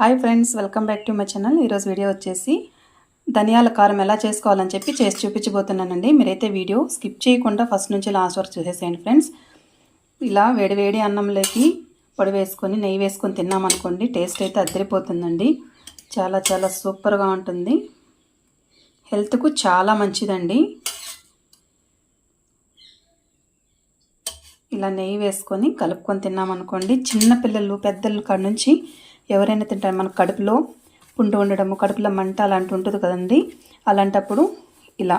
Hi friends welcome back to my channel ఈరోజు video వచ్చేసి ధనియాల కారం ఎలా చేసుకోవాలని చెప్పి చేసి చూపించబోతున్నానండి. మీరైతే వీడియో స్కిప్ చేయకుండా ఫస్ట్ నుంచి లాస్ట్ వరకు చూసేసేయండి ఫ్రెండ్స్ ఇలా వేడివేడి అన్నంలోకి పొడి వేసుకొని నెయ్యి వేసుకొని తిన్నామనుకోండి టేస్ట్ అయితే అద్దరిపోతుందండి. చాలా చాలా సూపర్గా ఉంటుంది. హెల్త్కు చాలా మంచిదండి. ఇలా నెయ్యి వేసుకొని కలుపుకొని తిన్నామనుకోండి చిన్నపిల్లలు పెద్దల పెద్దలు కాడ నుంచి ఎవరైనా తింటారు. మన కడుపులో పుండు ఉండడము కడుపులో మంట అలాంటి ఉంటుంది కదండి. అలాంటప్పుడు ఇలా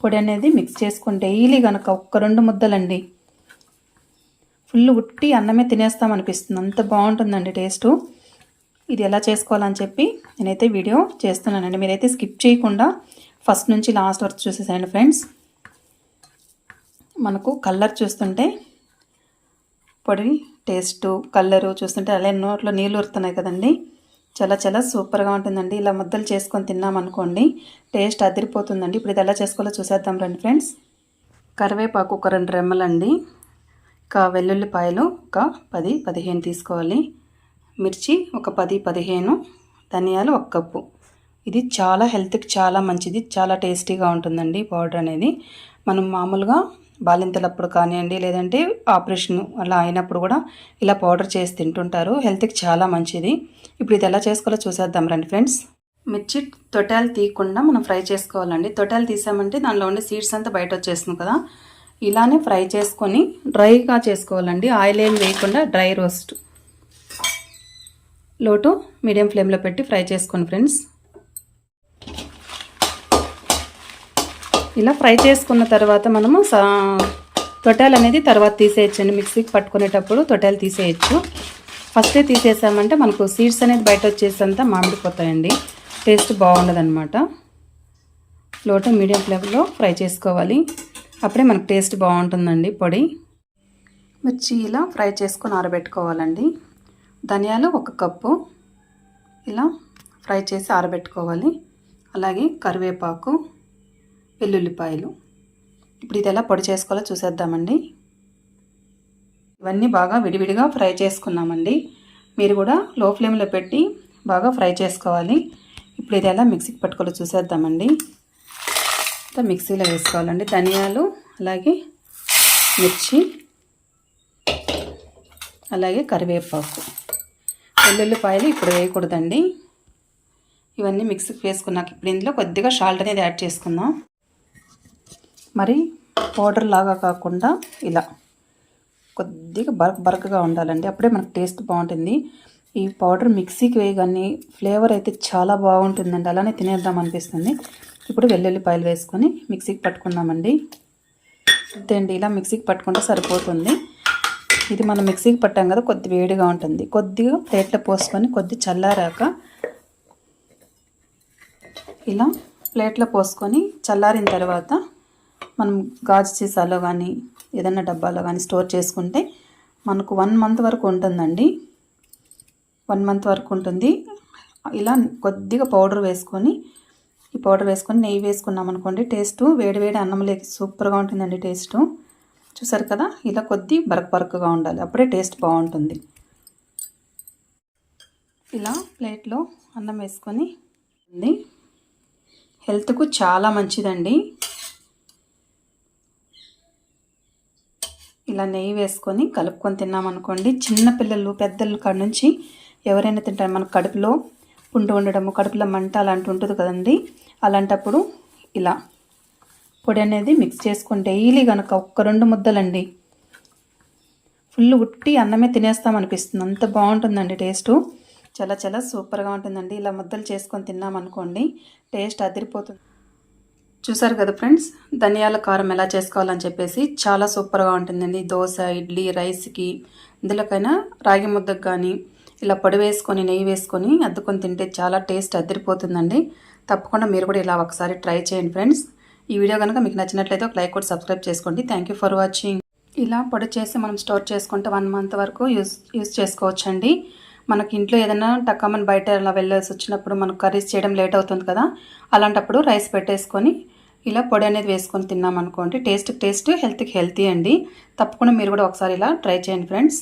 పొడి అనేది మిక్స్ చేసుకుని డైలీ కనుక ఒక్క రెండు ముద్దలండి. ఫుల్ ఉట్టి అన్నమే తినేస్తాం అనిపిస్తుంది అంత బాగుంటుందండి టేస్టు. ఇది ఎలా చేసుకోవాలని చెప్పి నేనైతే వీడియో చేస్తున్నానండి. మీరైతే స్కిప్ చేయకుండా ఫస్ట్ నుంచి లాస్ట్ వరకు చూసేసాయండి ఫ్రెండ్స్. మనకు కలర్ చూస్తుంటే పొడి టేస్టు కలరు చూస్తుంటే అలా నోట్లో నీళ్ళు ఊరుతున్నాయి కదండి. చాలా చాలా సూపర్గా ఉంటుందండి. ఇలా ముద్దలు చేసుకొని తిన్నామనుకోండి టేస్ట్ అదిరిపోతుందండి. ఇప్పుడు ఇది ఎలా చేసుకోవాలో చూసేద్దాం రండి ఫ్రెండ్స్. కరివేపాకు ఒక రెండు రెమ్మలండి. ఒక వెల్లుల్లిపాయలు ఒక పది పదిహేను తీసుకోవాలి. మిర్చి ఒక పది పదిహేను ధనియాలు ఒక కప్పు. ఇది చాలా హెల్త్కి చాలా మంచిది చాలా టేస్టీగా ఉంటుందండి పౌడర్ అనేది. మనం మామూలుగా బాలింతలప్పుడు కానివ్వండి లేదంటే ఆపరేషన్ అలా అయినప్పుడు కూడా ఇలా పౌడర్ చేసి తింటుంటారు. హెల్త్కి చాలా మంచిది. ఇప్పుడు ఇది ఎలా చేసుకోవాలో చూసేద్దాం రండి ఫ్రెండ్స్. మిర్చి తొటాలు తీయకుండా మనం ఫ్రై చేసుకోవాలండి. తొటాలు తీసామంటే దానిలో ఉండే సీడ్స్ అంతా బయట వచ్చేస్తుంది కదా. ఇలానే ఫ్రై చేసుకొని డ్రైగా చేసుకోవాలండి. ఆయిల్ ఏం వేయకుండా డ్రై రోస్ట్. లోటు మీడియం ఫ్లేమ్లో పెట్టి ఫ్రై చేసుకోండి ఫ్రెండ్స్. ఇలా ఫ్రై చేసుకున్న తర్వాత మనము తొటాలు అనేది తర్వాత తీసేయచ్చండి. మిక్సీకి పట్టుకునేటప్పుడు తొటాలు తీసేయచ్చు. ఫస్టే తీసేసామంటే మనకు సీడ్స్ అనేది బయట వచ్చేసంతా మామిడిపోతాయండి. టేస్ట్ బాగుండదనమాట లోట మీడియం ఫ్లేమ్లో ఫ్రై చేసుకోవాలి. అప్పుడే మనకు టేస్ట్ బాగుంటుందండి పొడి. మిర్చి ఇలా ఫ్రై చేసుకొని ఆరబెట్టుకోవాలండి. ధనియాలు ఒక కప్పు. ఇలా ఫ్రై చేసి ఆరబెట్టుకోవాలి. అలాగే కరివేపాకు. వెల్లుల్లిపాయలు. ఇప్పుడు ఇది ఎలా పొడి చేసుకోవాలో చూసేద్దామండి. ఇవన్నీ బాగా విడివిడిగా ఫ్రై చేసుకున్నామండి. మీరు కూడా లో ఫ్లేమ్లో పెట్టి బాగా ఫ్రై చేసుకోవాలి. ఇప్పుడు ఇది ఎలా మిక్సీకి పట్టుకోవాలో చూసేద్దామండి. మిక్సీలో వేసుకోవాలండి. ధనియాలు అలాగే మిర్చి అలాగే కరివేపాకు. వెల్లుల్లిపాయలు ఇప్పుడు వేయకూడదండి. ఇవన్నీ మిక్సీకి వేసుకున్నాక ఇప్పుడు ఇందులో కొద్దిగా సాల్ట్ అనేది యాడ్ చేసుకుందాం. మరి పౌడర్ లాగా కాకుండా ఇలా కొద్దిగా బరక్ బరకగా ఉండాలండి. అప్పుడే మనకు టేస్ట్ బాగుంటుంది. ఈ పౌడర్ మిక్సీకి వేయగానే ఫ్లేవర్ అయితే చాలా బాగుంటుందండి. అలానే తినేద్దాం అనిపిస్తుంది. ఇప్పుడు వెల్లుల్లిపాయలు వేసుకొని మిక్సీకి పట్టుకుందామండి అండి. ఇలా మిక్సీకి పట్టుకుంటే సరిపోతుంది. ఇది మనం మిక్సీకి పట్టాం కదా కొద్ది వేడిగా ఉంటుంది. కొద్దిగా ప్లేట్లో పోసుకొని కొద్ది చల్లారాక ఇలా ప్లేట్లో పోసుకొని చల్లారిన తర్వాత మనం గాజు సీసాలో కానీ ఏదైనా డబ్బాలో కానీ స్టోర్ చేసుకుంటే మనకు వన్ మంత్ వరకు ఉంటుందండి. వన్ మంత్ వరకు ఉంటుంది. ఇలా కొద్దిగా పౌడర్ వేసుకొని ఈ పౌడర్ వేసుకొని నెయ్యి వేసుకున్నాం అనుకోండి టేస్ట్ వేడివేడి అన్నంలోకి సూపర్గా ఉంటుందండి టేస్టు. చూసారు కదా? ఇలా కొద్ది బరక బరకగా ఉండాలి. అప్పుడే టేస్ట్ బాగుంటుంది. ఇలా ప్లేట్లో అన్నం వేసుకొని హెల్త్కు చాలా మంచిదండి. ఇలా నెయ్యి వేసుకొని కలుపుకొని తిన్నామనుకోండి చిన్నపిల్లలు పెద్దలు కాడ నుంచి ఎవరైనా తింటారు. మన కడుపులో పుండు ఉండడము కడుపులో మంట అలాంటి ఉంటుంది కదండి. అలాంటప్పుడు ఇలా పొడి అనేది మిక్స్ చేసుకొని డైలీ కనుక ఒక్క రెండు ముద్దలండి. ఫుల్ ఉట్టి అన్నమే తినేస్తాం అనిపిస్తుంది. అంత బాగుంటుందండి టేస్టు చాలా చాలా సూపర్గా ఉంటుందండి. ఇలా ముద్దలు చేసుకొని తిన్నామనుకోండి టేస్ట్ అదిరిపోతుంది. చూసారు కదా ఫ్రెండ్స్? ధనియాల కారం ఎలా చేసుకోవాలని చెప్పేసి చాలా సూపర్గా ఉంటుందండి. దోశ ఇడ్లీ రైస్కి. ఇందులోకైనా రాగి ముద్దకు కానీ ఇలా పొడి వేసుకొని నెయ్యి వేసుకొని అద్దుకొని తింటే చాలా టేస్ట్ అదిరిపోతుందండి తప్పకుండా మీరు కూడా ఇలా ఒకసారి ట్రై చేయండి ఫ్రెండ్స్. ఈ వీడియో కనుక మీకు నచ్చినట్లయితే ఒక లైక్ కూడా సబ్స్క్రైబ్ చేసుకోండి. థ్యాంక్ ఫర్ వాచింగ్ ఇలా పొడి చేసి మనం స్టోర్ చేసుకుంటే వన్ మంత్ వరకు యూస్ యూస్ చేసుకోవచ్చండి. మనకి ఇంట్లో ఏదైనా టక్కమని బయట అలా వెళ్ళాల్సి వచ్చినప్పుడు మనకు కర్రీస్ చేయడం లేట్ అవుతుంది కదా. అలాంటప్పుడు రైస్ పెట్టేసుకొని ఇలా పొడి అనేది వేసుకొని తిన్నాం అనుకోండి టేస్ట్కి టేస్ట్ హెల్త్కి హెల్తీ అండి. తప్పకుండా మీరు కూడా ఒకసారి ఇలా ట్రై చేయండి ఫ్రెండ్స్